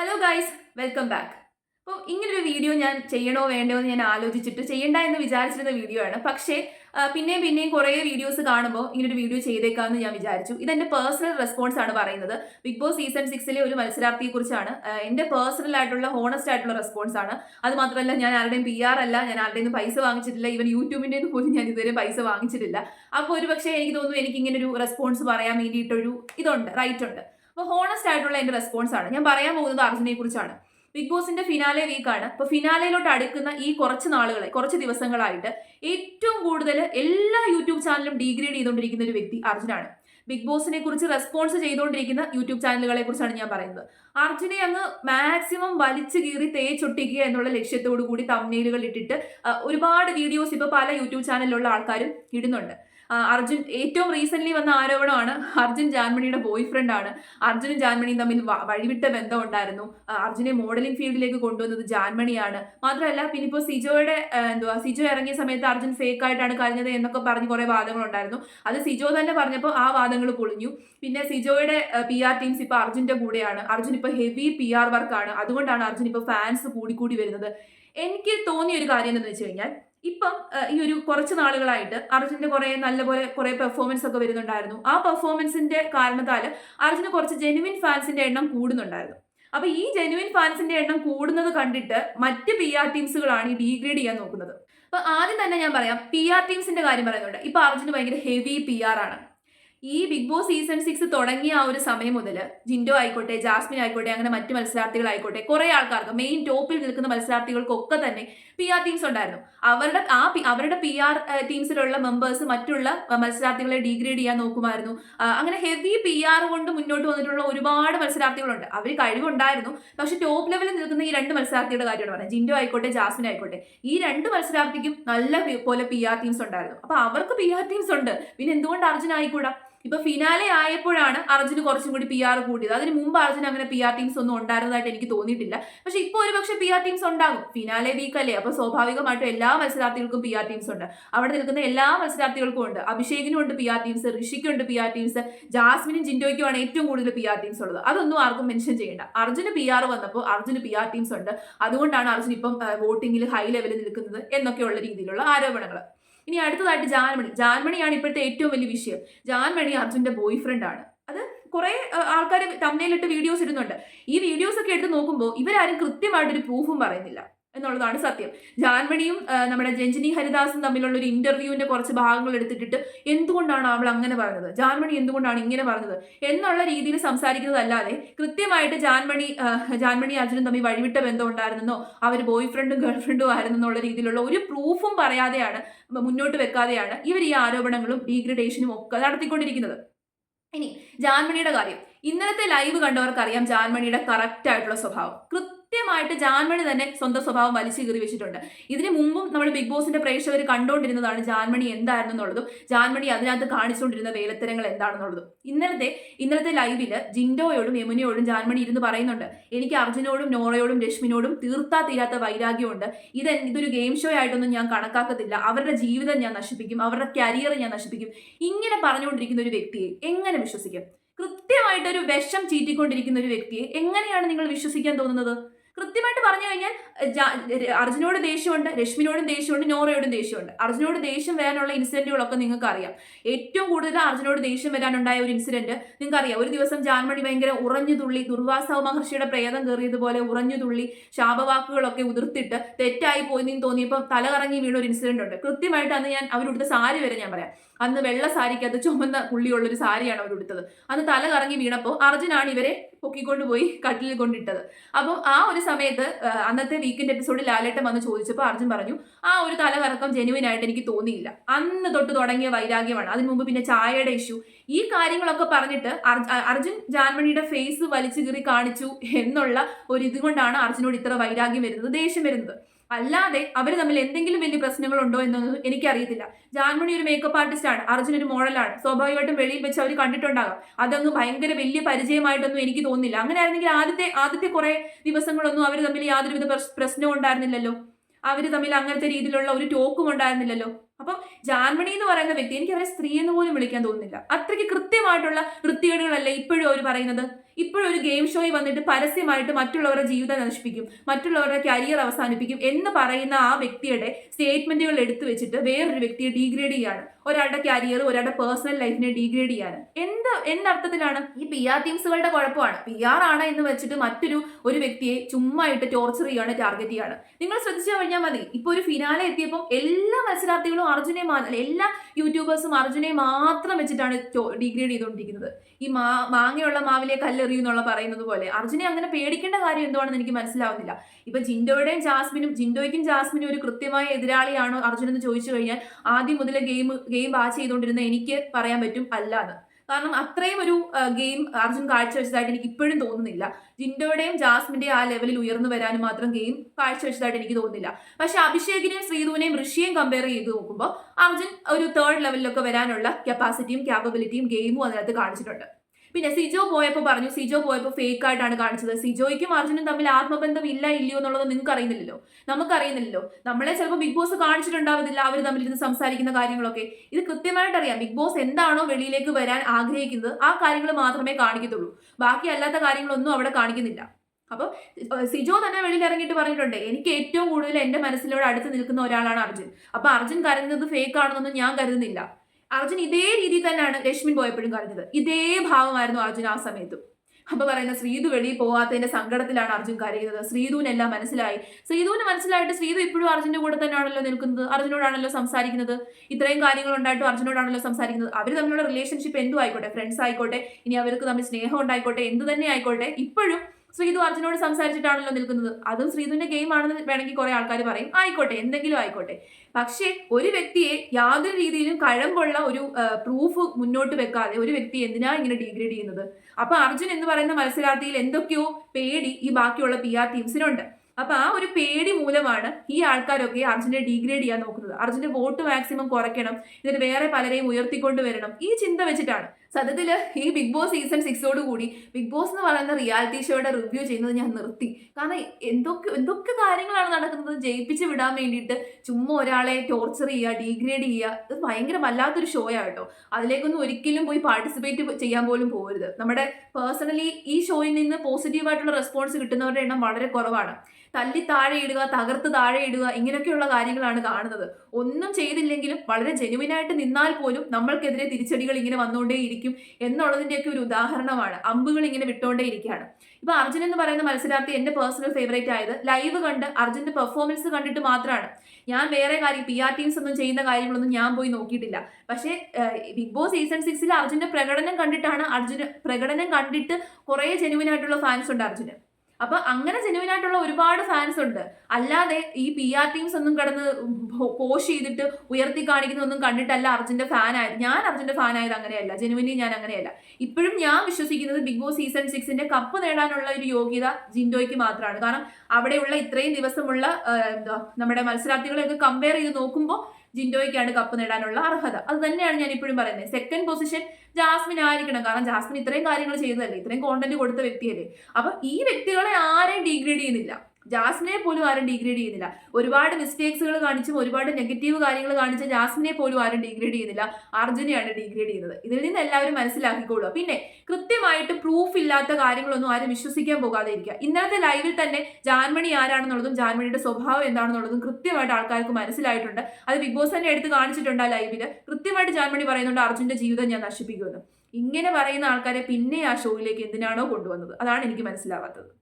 Hello guys welcome back അപ്പോൾ ഇങ്ങനൊരു video ഞാൻ ചെയ്യണോ വേണ്ടോ എന്ന് ഞാൻ ആലോചിച്ചിട്ട് ചെയ്യണ്ട എന്ന് വിചാരിച്ചിരുന്ന വീഡിയോ ആണ്. പക്ഷേ പിന്നെയും പിന്നെയും കുറേ വീഡിയോസ് കാണുമ്പോൾ ഇങ്ങനൊരു വീഡിയോ ചെയ്തേക്കാമെന്ന് ഞാൻ വിചാരിച്ചു. ഇതെന്റെ പേഴ്സണൽ റെസ്പോൺസ് ആണ് പറയുന്നത്. ബിഗ് ബോസ് സീസൺ സിക്സിലെ ഒരു മത്സരാർത്ഥിയെക്കുറിച്ചാണ്. എന്റെ പേഴ്സണൽ ആയിട്ടുള്ള ഹോണസ്റ്റ് ആയിട്ടുള്ള റെസ്പോൺസ് ആണ്. അത് മാത്രമല്ല ഞാൻ ആരുടെയും പി ആർ അല്ല ഞാൻ ആരുടെയും പൈസ വാങ്ങിച്ചിട്ടില്ല ഇവൻ യൂട്യൂബിന്റെ പോലും ഞാൻ ഇതുവരെ പൈസ വാങ്ങിച്ചിട്ടില്ല. അപ്പോൾ ഒരു പക്ഷേ എനിക്ക് തോന്നുന്നു എനിക്ക് ഇങ്ങനെ ഒരു റെസ്പോൺസ് പറയാൻ വേണ്ടിയിട്ടൊരു ഇതുണ്ട് റൈറ്റ് ഉണ്ട്. അപ്പോൾ ഹോണസ്റ്റ് ആയിട്ടുള്ള എന്റെ റെസ്പോൺസ് ആണ്. ഞാൻ പറയാൻ പോകുന്നത് അർജുനെ കുറിച്ചാണ്. ബിഗ് ബോസിന്റെ ഫിനാലെ വീക്കാണ് അപ്പോൾ ഫിനാലയിലോട്ട് അടുക്കുന്ന ഈ കുറച്ച് നാളുകളെ കുറച്ച് ദിവസങ്ങളായിട്ട് ഏറ്റവും കൂടുതൽ എല്ലാ യൂട്യൂബ് ചാനലും ഡീഗ്രേഡ് ചെയ്തുകൊണ്ടിരിക്കുന്ന ഒരു വ്യക്തി അർജുനാണ്. ബിഗ് ബോസിനെ കുറിച്ച് റെസ്പോൺസ് ചെയ്തുകൊണ്ടിരിക്കുന്ന യൂട്യൂബ് ചാനലുകളെ കുറിച്ചാണ് ഞാൻ പറയുന്നത്. അർജുനെ അങ്ങ് മാക്സിമം വലിച്ചു കീറി തേച്ചൊട്ടിക്കുക എന്നുള്ള ലക്ഷ്യത്തോടു കൂടി തമ്മിലുകൾ ഇട്ടിട്ട് ഒരുപാട് വീഡിയോസ് ഇപ്പോൾ പല യൂട്യൂബ് ചാനലിലുള്ള ആൾക്കാരും ഇടുന്നുണ്ട്. അർജുൻ ഏറ്റവും റീസെന്റ് വന്ന ആരോപണമാണ് അർജുൻ ജാൻമണിയുടെ ബോയ് ഫ്രണ്ട് ആണ്. അർജുനും ജാൻമണിയും തമ്മിൽ വഴിവിട്ട ബന്ധം ഉണ്ടായിരുന്നു അർജുനെ മോഡലിംഗ് ഫീൽഡിലേക്ക് കൊണ്ടുവന്നത് ജാൻമണിയാണ്. മാത്രമല്ല പിന്നെ ഇപ്പോൾ സിജോയുടെ എന്തുവാ സിജോ ഇറങ്ങിയ സമയത്ത് അർജുൻ ഫേക്ക് ആയിട്ടാണ് കരഞ്ഞത് എന്നൊക്കെ പറഞ്ഞ് കുറെ വാദങ്ങൾ ഉണ്ടായിരുന്നു അത് സിജോ തന്നെ പറഞ്ഞപ്പോൾ ആ വാദങ്ങൾ പൊളിഞ്ഞു. പിന്നെ സിജോയുടെ പി ആർ ടീംസ് ഇപ്പോൾ അർജുന്റെ കൂടെയാണ്. അർജുൻ ഇപ്പോൾ ഹെവി പി ആർ വർക്കാണ് അതുകൊണ്ടാണ് അർജുൻ ഇപ്പോൾ ഫാൻസ് കൂടിക്കൂടി വരുന്നത്. എനിക്ക് തോന്നിയ ഒരു കാര്യം എന്താണെന്ന് വെച്ച് കഴിഞ്ഞാൽ ഇപ്പം ഈ ഒരു കുറച്ച് നാളുകളായിട്ട് അർജുന്റെ കുറെ നല്ലപോലെ കുറെ പെർഫോമൻസ് ഒക്കെ വരുന്നുണ്ടായിരുന്നു. ആ പെർഫോമൻസിന്റെ കാരണത്താൽ അർജുന് കുറച്ച് ജെനുവിൻ ഫാൻസിന്റെ എണ്ണം കൂടുന്നുണ്ടായിരുന്നു. അപ്പൊ ഈ ജെനുവിൻ ഫാൻസിന്റെ എണ്ണം കൂടുന്നത് കണ്ടിട്ട് മറ്റ് പി ആർ ടീംസുകളാണ് ഈ ഡീഗ്രേഡ് ചെയ്യാൻ നോക്കുന്നത്. അപ്പൊ ആദ്യം തന്നെ ഞാൻ പറയാം പി ആർ ടീംസിന്റെ കാര്യം പറയുന്നുണ്ട്. ഇപ്പൊ അർജുന് ഭയങ്കര ഹെവി പി ആർ ആണ്. ഈ ബിഗ് ബോസ് സീസൺ സിക്സ് തുടങ്ങിയ ആ ഒരു സമയം മുതൽ ജിൻഡോ ആയിക്കോട്ടെ ജാസ്മിൻ ആയിക്കോട്ടെ അങ്ങനെ മറ്റു മത്സരാർത്ഥികളായിക്കോട്ടെ കുറെ ആൾക്കാർക്ക് മെയിൻ ടോപ്പിൽ നിൽക്കുന്ന മത്സരാർത്ഥികൾക്കൊക്കെ തന്നെ പി ആർ ടീംസ് ഉണ്ടായിരുന്നു. അവരുടെ ആ അവരുടെ പി ആർ ടീംസിലുള്ള മെമ്പേഴ്സ് മറ്റുള്ള മത്സരാർത്ഥികളെ ഡിഗ്രേഡ് ചെയ്യാൻ നോക്കുമായിരുന്നു. അങ്ങനെ ഹെവി പി ആർ കൊണ്ട് മുന്നോട്ട് വന്നിട്ടുള്ള ഒരുപാട് മത്സരാർത്ഥികളുണ്ട്. അവർ കഴിവുണ്ടായിരുന്നു. പക്ഷെ ടോപ്പ് ലെവലിൽ നിൽക്കുന്ന ഈ രണ്ട് മത്സരാർത്ഥികളുടെ കാര്യമാണ് പറഞ്ഞത്. ജിൻഡോ ആയിക്കോട്ടെ ജാസ്മിൻ ആയിക്കോട്ടെ. ഈ രണ്ട് മത്സരാർത്ഥിക്കും നല്ല പോലെ പി ആർ ടീംസ് ഉണ്ടായിരുന്നു. അപ്പൊ അവർക്ക് പി ആർ ടീംസ് ഉണ്ട്. പിന്നെ എന്തുകൊണ്ട് അർജുൻ ആയിക്കൂടാ? ഇപ്പൊ ഫിനാലെ ആയപ്പോഴാണ് അർജുന് കുറച്ചും കൂടി പി ആർ കൂടിയത്. അതിന് മുമ്പ് അർജുന് അങ്ങനെ പി ആർ ടീംസ് ഒന്നും ഉണ്ടായിരുന്നതായിട്ട് എനിക്ക് തോന്നിയിട്ടില്ല. പക്ഷെ ഇപ്പൊ ഒരു പക്ഷേ പി ആർ ടീംസ് ഉണ്ടാകും. ഫിനാലെ വീക്ക് അല്ലേ? അപ്പൊ സ്വാഭാവികമായിട്ടും എല്ലാ മത്സരാർത്ഥികൾക്കും പി ആർ ടീംസ് ഉണ്ട്. അവിടെ നിൽക്കുന്ന എല്ലാ മത്സരാർത്ഥികൾക്കും ഉണ്ട്. അഭിഷേകിനും ഉണ്ട് പി ആർ ടീംസ് ഋഷിക്കും ഉണ്ട് പി ആർ ടീംസ് ജാസ്മിനും ജിൻഡോയ്ക്കുമാണ് ഏറ്റവും കൂടുതൽ പി ആർ ടീംസ് ഉള്ളത്. അതൊന്നും ആർക്കും മെൻഷൻ ചെയ്യേണ്ട. അർജുന് പി ആർ വന്നപ്പോൾ അർജുന് പി ആർ ടീംസ് ഉണ്ട്. അതുകൊണ്ടാണ് അർജുൻ ഇപ്പം വോട്ടിംഗിൽ ഹൈ ലെവലിൽ നിൽക്കുന്നത് എന്നൊക്കെയുള്ള രീതിയിലുള്ള ആരോപണങ്ങൾ ഇനി അടുത്തതായിട്ട് ജാൻമണി. ജാൻമണിയാണ് ഇപ്പോഴത്തെ ഏറ്റവും വലിയ വിഷയം. ജാൻമണി അർജുന്റെ ബോയ് ഫ്രണ്ടാണ് അത് കുറേ ആൾക്കാർ തമ്മിലിട്ട് വീഡിയോസ് ഇടുന്നുണ്ട്. ഈ വീഡിയോസ് ഒക്കെ എടുത്ത് നോക്കുമ്പോൾ ഇവരാരും കൃത്യമായിട്ടൊരു പ്രൂഫും പറയുന്നില്ല എന്നുള്ളതാണ് സത്യം. ജാൻമണിയും നമ്മുടെ രഞ്ജിനി ഹരിദാസും തമ്മിലുള്ള ഒരു ഇന്റർവ്യൂവിന്റെ കുറച്ച് ഭാഗങ്ങൾ എടുത്തിട്ടിട്ട് എന്തുകൊണ്ടാണ് അവൾ അങ്ങനെ പറഞ്ഞത്? ജാൻമണി എന്തുകൊണ്ടാണ് ഇങ്ങനെ പറഞ്ഞത്? എന്നുള്ള രീതിയിൽ സംസാരിക്കുന്നതല്ലാതെ കൃത്യമായിട്ട് ജാൻമണി ജാൻമണി അർജുനും തമ്മിൽ വഴിവിട്ട ബന്ധം ഉണ്ടായിരുന്നെന്നോ അവർ ബോയ് ഫ്രണ്ടും ഗേൾ ഫ്രണ്ടും ആയിരുന്നെന്നുള്ള രീതിയിലുള്ള ഒരു പ്രൂഫും പറയാതെയാണ് മുന്നോട്ട് വെക്കാതെയാണ് ഇവർ ഈ ആരോപണങ്ങളും ഡീഗ്രഡേഷനും ഒക്കെ നടത്തിക്കൊണ്ടിരിക്കുന്നത്. ഇനി ജാൻമണിയുടെ കാര്യം. ഇന്നലത്തെ ലൈവ് കണ്ടവർക്കറിയാം ജാൻമണിയുടെ കറക്റ്റ് ആയിട്ടുള്ള സ്വഭാവം. കൃത്യമായിട്ട് ജാൻമണി തന്നെ സ്വന്തം സ്വഭാവം വലിച്ചു കീറി വെച്ചിട്ടുണ്ട്. ഇതിന് മുമ്പും നമ്മൾ ബിഗ് ബോസിന്റെ പ്രേക്ഷകർ കണ്ടുകൊണ്ടിരുന്നതാണ് ജാൻമണി എന്തായിരുന്നു എന്നുള്ളതും ജാൻമണി അതിനകത്ത് കാണിച്ചുകൊണ്ടിരുന്ന വേലത്തരങ്ങൾ എന്താണെന്നുള്ളതും. ഇന്നലത്തെ ഇന്നലത്തെ ലൈവിൽ ജിൻഡോയോടും യമുനയോടും ജാൻമണി ഇരുന്ന് പറയുന്നുണ്ട് എനിക്ക് അർജുനോടും നോറയോടും രശ്മിനോടും തീർത്താ തീരാത്ത വൈരാഗ്യമുണ്ട്. ഇത് ഇതൊരു ഗെയിം ഷോ ആയിട്ടൊന്നും ഞാൻ കണക്കാക്കത്തില്ല. അവരുടെ ജീവിതം ഞാൻ നശിപ്പിക്കും. അവരുടെ കരിയർ ഞാൻ നശിപ്പിക്കും. ഇങ്ങനെ പറഞ്ഞുകൊണ്ടിരിക്കുന്ന ഒരു വ്യക്തിയെ എങ്ങനെ വിശ്വസിക്കും? കൃത്യമായിട്ടൊരു വിഷം ചീറ്റിക്കൊണ്ടിരിക്കുന്ന ഒരു വ്യക്തിയെ എങ്ങനെയാണ് നിങ്ങൾ വിശ്വസിക്കാൻ തോന്നുന്നത്? കൃത്യമായിട്ട് പറഞ്ഞു കഴിഞ്ഞാൽ അർജുനോട് ദേഷ്യമുണ്ട് രശ്മിനോടും ദേഷ്യമുണ്ട് നോറയോടും ദേഷ്യമുണ്ട്. അർജുനോട് ദേഷ്യം വരാനുള്ള ഇൻസിഡന്റുകളൊക്കെ നിങ്ങൾക്ക് അറിയാം ഏറ്റവും കൂടുതൽ അർജുനോട് ദേഷ്യം വരാനുണ്ടായ ഒരു ഇൻസിഡന്റ് നിങ്ങൾക്ക് അറിയാം ഒരു ദിവസം ജാൻമണി ഭയങ്കര ഉറഞ്ഞു തുള്ളി ദുർവാസാവ് മഹർഷിയുടെ പ്രേതം കയറിയതുപോലെ ഉറഞ്ഞു തുള്ളി ശാപവാക്കുകളൊക്കെ ഉതിർത്തിട്ട് തെറ്റായി പോയി നിന്ന് തോന്നിയപ്പോൾ തലകറങ്ങി വീണ ഒരു ഇൻസിഡന്റ് ഉണ്ട്. കൃത്യമായിട്ട് അന്ന് ഞാൻ അവരുടെ സാരി വരെ ഞാൻ പറയാം. അന്ന് വെള്ള സാരിക്കകത്ത് ചുമന്ന പുള്ളിയുള്ളൊരു സാരിയാണ് അവരുടുത്തത് അന്ന് തല കറങ്ങി വീണപ്പോൾ അർജുനാണ് ഇവരെ പൊക്കിക്കൊണ്ടുപോയി കട്ടിലിൽ കൊണ്ടിട്ടത്. അപ്പം ആ ഒരു സമയത്ത് അന്നത്തെ വീക്കിന്റെ എപ്പിസോഡിൽ ലാലേട്ടൻ വന്ന് ചോദിച്ചപ്പോൾ അർജുൻ പറഞ്ഞു ആ ഒരു തലകറക്കം ജെനുവിൻ ആയിട്ട് എനിക്ക് തോന്നിയില്ല. അന്ന് തൊട്ട് തുടങ്ങിയ വൈരാഗ്യമാണ്. അതിനു മുമ്പ് പിന്നെ ചായയുടെ ഇഷ്യൂ ഈ കാര്യങ്ങളൊക്കെ പറഞ്ഞിട്ട് അർജുൻ ജാൻമണിയുടെ ഫേസ് വലിച്ചു കീറി കാണിച്ചു എന്നുള്ള ഒരു ഇതുകൊണ്ടാണ് അർജുനോട് ഇത്ര വൈരാഗ്യം വരുന്നത് ദേഷ്യം വരുന്നത്. അല്ലാതെ അവർ തമ്മിൽ എന്തെങ്കിലും വലിയ പ്രശ്നങ്ങളുണ്ടോ എന്നൊന്നും എനിക്കറിയത്തില്ല. ജാൻമണി ഒരു മേക്കപ്പ് ആർട്ടിസ്റ്റാണ് അർജുൻ ഒരു മോഡലാണ് സ്വാഭാവികമായിട്ടും വെളിയിൽ വെച്ച് അവർ കണ്ടിട്ടുണ്ടാകാം. അതൊന്നും ഭയങ്കര വലിയ പരിചയമായിട്ടൊന്നും എനിക്ക് തോന്നുന്നില്ല അങ്ങനെ ആയിരുന്നെങ്കിൽ ആദ്യത്തെ ആദ്യത്തെ കുറെ ദിവസങ്ങളൊന്നും അവർ തമ്മിൽ യാതൊരുവിധ പ്രശ്- പ്രശ്നവും ഉണ്ടായിരുന്നില്ലല്ലോ. അവർ തമ്മിൽ അങ്ങനത്തെ രീതിയിലുള്ള ഒരു ടോക്കും ഉണ്ടായിരുന്നില്ലല്ലോ. അപ്പം ജാൻമണി എന്ന് പറയുന്ന വ്യക്തി എനിക്ക് അവരെ സ്ത്രീ എന്ന് പോലും വിളിക്കാൻ തോന്നുന്നില്ല. അത്രയ്ക്ക് കൃത്യമായിട്ടുള്ള വൃത്തികേടുകളല്ലേ ഇപ്പോഴും അവർ പറയുന്നത്? ഇപ്പോഴും ഒരു ഗെയിം ഷോയിൽ വന്നിട്ട് പരസ്യമായിട്ട് മറ്റുള്ളവരുടെ ജീവിതം നശിപ്പിക്കും മറ്റുള്ളവരുടെ കരിയർ അവസാനിപ്പിക്കും എന്ന് പറയുന്ന ആ വ്യക്തിയുടെ സ്റ്റേറ്റ്മെന്റുകൾ എടുത്തു വെച്ചിട്ട് വേറൊരു വ്യക്തിയെ ഡീഗ്രേഡ് ചെയ്യാണ്. ഒരാളുടെ കരിയർ ഒരാളുടെ പേഴ്സണൽ ലൈഫിനെ ഡീഗ്രേഡ് ചെയ്യാണ്. എന്ത് എന്നർത്ഥത്തിലാണ്? ഈ പി ആർ ടീംസുകളുടെ കുഴപ്പമാണ്. പി ആർ ആണ് എന്ന് വെച്ചിട്ട് മറ്റൊരു ഒരു വ്യക്തിയെ ചുമ്മായിട്ട് ടോർച്ചർ ചെയ്യാണ് ടാർഗറ്റ് ചെയ്യാണ് നിങ്ങൾ ശ്രദ്ധിച്ചു കഴിഞ്ഞാൽ മതി. ഇപ്പൊ ഒരു ഫിനാലെ എത്തിയപ്പോൾ എല്ലാ മത്സരാർത്ഥികളും അർജുനെ എല്ലാ യൂട്യൂബേഴ്സും അർജുനെ മാത്രം വെച്ചിട്ടാണ് ഡിഗ്രേഡ് ചെയ്തുകൊണ്ടിരിക്കുന്നത്. ഈ മാ മാങ്ങയുള്ള മാവിലെ കല്ലെറിയും എന്നുള്ള പറയുന്നത് പോലെ. അർജുനെ അങ്ങനെ പേടിക്കേണ്ട കാര്യം എന്തുവാണെന്ന് എനിക്ക് മനസ്സിലാവുന്നില്ല. ഇപ്പൊ ജിൻഡോയുടെയും ജാസ്മിനും ജിൻഡോയ്ക്കും ജാസ്മിനും ഒരു കൃത്യമായ എതിരാളിയാണോ അർജുൻ എന്ന് ചോദിച്ചു കഴിഞ്ഞാൽ ആദ്യം മുതലേ ഗെയിം ഗെയിം വാച്ച് ചെയ്തുകൊണ്ടിരുന്ന എനിക്ക് പറയാൻ പറ്റും അല്ലാതെ കാരണം അത്രയും ഒരു ഗെയിം അർജുൻ കാഴ്ചവെച്ചതായിട്ട് എനിക്ക് ഇപ്പോഴും തോന്നുന്നില്ല. ജിൻഡോയുടെയും ജാസ്മിന്റെയും ആ ലെവലിൽ ഉയർന്നു വരാനും മാത്രം ഗെയിം കാഴ്ചവെച്ചതായിട്ട് എനിക്ക് തോന്നുന്നില്ല. പക്ഷെ അഭിഷേകിനെയും ശ്രീധുവിനെയും ഋഷിയെയും കമ്പയർ ചെയ്ത് നോക്കുമ്പോൾ അർജുൻ ഒരു തേർഡ് ലെവലിലൊക്കെ വരാനുള്ള കപ്പാസിറ്റിയും ക്യാപ്പബിലിറ്റിയും ഗെയിമും അതിനകത്ത് കാണിച്ചിട്ടുണ്ട്. പിന്നെ സിജോ പോയപ്പോൾ പറഞ്ഞു സിജോ പോയപ്പോൾ ഫേക്ക് ആയിട്ടാണ് കാണിച്ചത്. സിജോയ്ക്കും അർജുനും തമ്മിൽ ആത്മബന്ധം ഇല്ല ഇല്ലയോ എന്നുള്ളത് നിങ്ങൾക്ക് അറിയുന്നില്ലല്ലോ. നമുക്കറിയുന്നില്ലല്ലോ. നമ്മളെ ചിലപ്പോൾ ബിഗ് ബോസ് കാണിച്ചിട്ടുണ്ടാവുന്നില്ല അവർ തമ്മിൽ ഇരുന്ന് സംസാരിക്കുന്ന കാര്യങ്ങളൊക്കെ. ഇത് കൃത്യമായിട്ട് അറിയാം ബിഗ് ബോസ് എന്താണോ വെളിയിലേക്ക് വരാൻ ആഗ്രഹിക്കുന്നത് ആ കാര്യങ്ങൾ മാത്രമേ കാണിക്കത്തുള്ളൂ. ബാക്കി അല്ലാത്ത കാര്യങ്ങളൊന്നും അവിടെ കാണിക്കുന്നില്ല. അപ്പോൾ സിജോ തന്നെ വെളിയിൽ ഇറങ്ങിയിട്ട് പറഞ്ഞിട്ടുണ്ട് എനിക്ക് ഏറ്റവും കൂടുതൽ എന്റെ മനസ്സിലൂടെ അടുത്ത് നിൽക്കുന്ന ഒരാളാണ് അർജുൻ. അപ്പൊ അർജുൻ കരുതുന്നത് ഫേക്ക് ആണെന്നൊന്നും ഞാൻ കരുതുന്നില്ല. അർജുൻ ഇതേ രീതിയിൽ തന്നെയാണ് രശ്മിൻ പോയപ്പോഴും കരഞ്ഞത്. ഇതേ ഭാവമായിരുന്നു അർജുൻ ആ സമയത്തും. അപ്പൊ പറയുന്ന ശ്രീതു വെളിയിൽ പോകാത്തതിന്റെ സങ്കടത്തിലാണ് അർജുൻ കരയുന്നത്. ശ്രീതുവിനെല്ലാം മനസ്സിലായി. ശ്രീതുവിന് മനസ്സിലായിട്ട് ശ്രീതു ഇപ്പോഴും അർജുന്റെ കൂടെ തന്നെയാണല്ലോ നിൽക്കുന്നത്. അർജുനോടാണല്ലോ സംസാരിക്കുന്നത്. ഇത്രയും കാര്യങ്ങൾ ഉണ്ടായിട്ടും അർജുനോടാണല്ലോ സംസാരിക്കുന്നത്. അവർ തമ്മിലുള്ള റിലേഷൻഷിപ്പ് എന്തു ആയിക്കോട്ടെ ഫ്രണ്ട്സ് ആയിക്കോട്ടെ ഇനി അവർക്ക് തമ്മിൽ സ്നേഹം ഉണ്ടായിക്കോട്ടെ എന്ത് തന്നെ ആയിക്കോട്ടെ ഇപ്പോഴും ശ്രീധു അർജുനോട് സംസാരിച്ചിട്ടാണല്ലോ നിൽക്കുന്നത്. അതും ശ്രീതുവിന്റെ ഗെയിം ആണെന്ന് വേണമെങ്കിൽ കുറെ ആൾക്കാർ പറയും. ആയിക്കോട്ടെ എന്തെങ്കിലും ആയിക്കോട്ടെ. പക്ഷേ ഒരു വ്യക്തിയെ യാതൊരു രീതിയിലും കഴമ്പുള്ള ഒരു പ്രൂഫ് മുന്നോട്ട് വെക്കാതെ ഒരു വ്യക്തി എന്തിനാ ഇങ്ങനെ ഡീഗ്രേഡ് ചെയ്യുന്നത്? അപ്പൊ അർജുൻ എന്ന് പറയുന്ന മത്സരാർത്ഥിയിൽ എന്തൊക്കെയോ പേടി ഈ ബാക്കിയുള്ള പി ആർ ടീംസിനുണ്ട് അപ്പൊ ആ ഒരു പേടി മൂലമാണ് ഈ ആൾക്കാരൊക്കെ അർജുനെ ഡീഗ്രേഡ് ചെയ്യാൻ നോക്കുന്നത്. അർജുന്റെ വോട്ട് മാക്സിമം കുറയ്ക്കണം. എന്നിട്ട് വേറെ പലരെയും ഉയർത്തിക്കൊണ്ടുവരണം ഈ ചിന്ത വെച്ചിട്ടാണ് സത്യത്തിൽ ഈ ബിഗ് ബോസ് സീസൺ സിക്സോട് കൂടി ബിഗ് ബോസ് എന്ന് പറയുന്ന റിയാലിറ്റി ഷോയുടെ റിവ്യൂ ചെയ്യുന്നത് ഞാൻ നിർത്തി. കാരണം എന്തൊക്കെ എന്തൊക്കെ കാര്യങ്ങളാണ് നടക്കുന്നത്? ജയിപ്പിച്ച് വിടാൻ വേണ്ടിയിട്ട് ചുമ്മാ ഒരാളെ ടോർച്ചർ ചെയ്യുക ഡീഗ്രേഡ് ചെയ്യുക ഇത് ഭയങ്കര വല്ലാത്തൊരു ഷോ ആട്ടോ അതിലേക്കൊന്നും ഒരിക്കലും പോയി പാർട്ടിസിപ്പേറ്റ് ചെയ്യാൻ പോലും പോകരുത് നമ്മുടെ പേഴ്സണലി ഈ ഷോയിൽ നിന്ന് പോസിറ്റീവായിട്ടുള്ള റെസ്പോൺസ് കിട്ടുന്നവരുടെ എണ്ണം വളരെ കുറവാണ്. തല്ലി താഴെ ഇടുക തകർത്ത് താഴെ ഇടുക ഇങ്ങനെയൊക്കെയുള്ള കാര്യങ്ങളാണ് കാണുന്നത്. ഒന്നും ചെയ്തില്ലെങ്കിലും വളരെ ജെനുവിനായിട്ട് നിന്നാൽ പോലും നമ്മൾക്കെതിരെ തിരിച്ചടികൾ ഇങ്ങനെ വന്നുകൊണ്ടേയിരിക്കും. എന്നുള്ളതിന്റെയൊക്കെ ഒരു ഉദാഹരണമാണ് അമ്പുകൾ ഇങ്ങനെ വിട്ടുകൊണ്ടേയിരിക്കുകയാണ്. ഇപ്പൊ അർജുൻ എന്ന് പറയുന്ന മത്സരാർത്ഥി എന്റെ പേഴ്സണൽ ഫേവറേറ്റ് ആയത് ലൈവ് കണ്ട് അർജുന്റെ പെർഫോമൻസ് കണ്ടിട്ട് മാത്രമാണ് ഞാൻ വേറെ കാര്യം പി ആർ ടീംസ് ഒന്നും ചെയ്യുന്ന കാര്യങ്ങളൊന്നും ഞാൻ പോയി നോക്കിയിട്ടില്ല. പക്ഷേ ബിഗ് ബോസ് സീസൺ സിക്സിൽ അർജുന്റെ പ്രകടനം കണ്ടിട്ടാണ് അർജുന് പ്രകടനം കണ്ടിട്ട് കുറേ ജെനുവിൻ ആയിട്ടുള്ള ഫാൻസ് ഉണ്ട് അർജുന്. അപ്പൊ അങ്ങനെ ജെനുവിൻ ആയിട്ടുള്ള ഒരുപാട് ഫാൻസ് ഉണ്ട്. അല്ലാതെ ഈ പി ആർ ടീംസ് ഒന്നും കിടന്ന് പോഷ് ചെയ്തിട്ട് ഉയർത്തി കാണിക്കുന്നൊന്നും കണ്ടിട്ടല്ല അർജുന്റെ ആയത്. ഞാൻ അർജുന്റെ ആയത് അങ്ങനെയല്ല. ജെനുവിനി ഞാൻ അങ്ങനെയല്ല. ഇപ്പോഴും ഞാൻ വിശ്വസിക്കുന്നത് ബിഗ് ബോസ് സീസൺ സിക്സിന്റെ കപ്പ് നേടാനുള്ള ഒരു യോഗ്യത ജിൻഡോയ്ക്ക് മാത്രമാണ്. കാരണം അവിടെയുള്ള ഇത്രയും ദിവസമുള്ള നമ്മുടെ മത്സരാർത്ഥികളെയൊക്കെ കമ്പയർ ചെയ്ത് നോക്കുമ്പോൾ ജിൻഡോയ്ക്കാണ് കപ്പ് നേടാനുള്ള അർഹത. അത് തന്നെയാണ് ഞാൻ ഇപ്പോഴും പറയുന്നത് സെക്കൻഡ് പൊസിഷൻ ജാസ്മിൻ ആയിരിക്കണം. കാരണം ജാസ്മിൻ ഇത്രയും കാര്യങ്ങൾ ചെയ്തതല്ലേ? ഇത്രയും കോണ്ടന്റ് കൊടുത്ത വ്യക്തിയല്ലേ? അപ്പൊ ഈ വ്യക്തികളെ ആരെയും ഡീഗ്രേഡ് ചെയ്യുന്നില്ല. ജാസ്മിനെ പോലും ആരും ഡീഗ്രേഡ് ചെയ്യുന്നില്ല. ഒരുപാട് മിസ്റ്റേക്സുകൾ കാണിച്ചും ഒരുപാട് നെഗറ്റീവ് കാര്യങ്ങൾ കാണിച്ച ജാസ്മിനെ പോലും ആരും ഡീഗ്രേഡ് ചെയ്യുന്നില്ല. അർജുനെയാണ് ഡീഗ്രേഡ് ചെയ്യുന്നത്. ഇതിൽ നിന്ന് എല്ലാവരും മനസ്സിലാക്കിക്കോളുക. പിന്നെ കൃത്യമായിട്ട് പ്രൂഫ് ഇല്ലാത്ത കാര്യങ്ങളൊന്നും ആരും വിശ്വസിക്കാൻ പോകാതെ ഇരിക്കുക. ഇന്നത്തെ ലൈവിൽ തന്നെ ജാൻമണി ആരാണെന്നുള്ളതും ജാൻമണിയുടെ സ്വഭാവം എന്താണെന്നുള്ളതും കൃത്യമായിട്ട് ആൾക്കാർക്ക് മനസ്സിലായിട്ടുണ്ട്. അത് ബിഗ് ബോസ് തന്നെ എടുത്ത് കാണിച്ചിട്ടുണ്ട് ആ ലൈവിൽ കൃത്യമായിട്ട് ജാൻമണി പറയുന്നുണ്ട് അർജുന്റെ ജീവിതം ഞാൻ നശിപ്പിക്കുമെന്ന്. ഇങ്ങനെ പറയുന്ന ആൾക്കാരെ പിന്നെ ആ ഷോയിലേക്ക് എന്തിനാണോ കൊണ്ടുവന്നത്? അതാണ് എനിക്ക് മനസ്സിലാവാത്തത്.